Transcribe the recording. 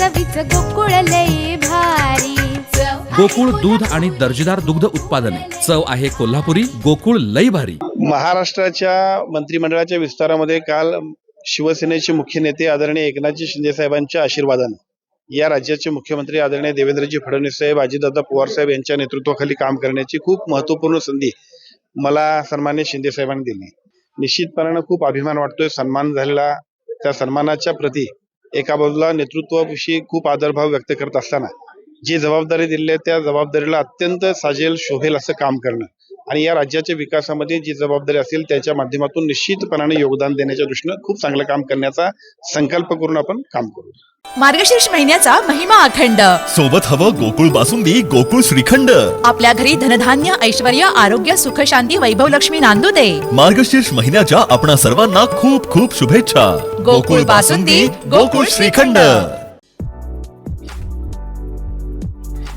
चवीच गोकुळ लई भारी. गोकुळ दूध आणि दर्जेदार दुग्ध उत्पादने. चव आहे कोल्हापुरी गोकुळ लई भारी. महाराष्ट्राच्या मंत्रिमंडळाच्या विस्तारामध्ये काल शिवसेनेचे मुख्य नेते आदरणीय एकनाथजी शिंदे साहेबांच्या आशीर्वादाने या राज्याचे मुख्यमंत्री आदरणीय देवेंद्रजी फडणवीस साहेब अजितदादा पवार साहेब यांच्या नेतृत्वाखाली काम करण्याची खूप महत्त्वपूर्ण संधी मला सन्मान्य शिंदे साहेबांनी दिली. निश्चितपणानं खूप अभिमान वाटतोय सन्मान झालेला त्या सन्मानाच्या प्रती एका बाजूला नेतृत्वाविषयी खूप आदरभाव व्यक्त करत असताना जी जबाबदारी दिली आहे त्या जबाबदारीला अत्यंत साजेल शोभेल असं काम करणं. आणि या राज्याच्या विकासामध्ये जी जबाबदारी असेल त्याच्या माध्यमातून निश्चितपणाने योगदान देण्याच्या दृष्टीनं खूप चांगलं काम करण्याचा संकल्प करून आपण काम करू. मार्गशीर्ष महिन्याचा महिमा अखंड. सोबत हवं गोकुळ बासुंदी गोकुळ श्रीखंड. आपल्या घरी धनधान्य ऐश्वर आरोग्य सुख शांती वैभव लक्ष्मी नांदू दे. मार्गशीर्ष महिन्याच्या आपणा सर्वांना खूप खूप शुभेच्छा. गोकुळ बासुंदी, गोकुळ श्रीखंड.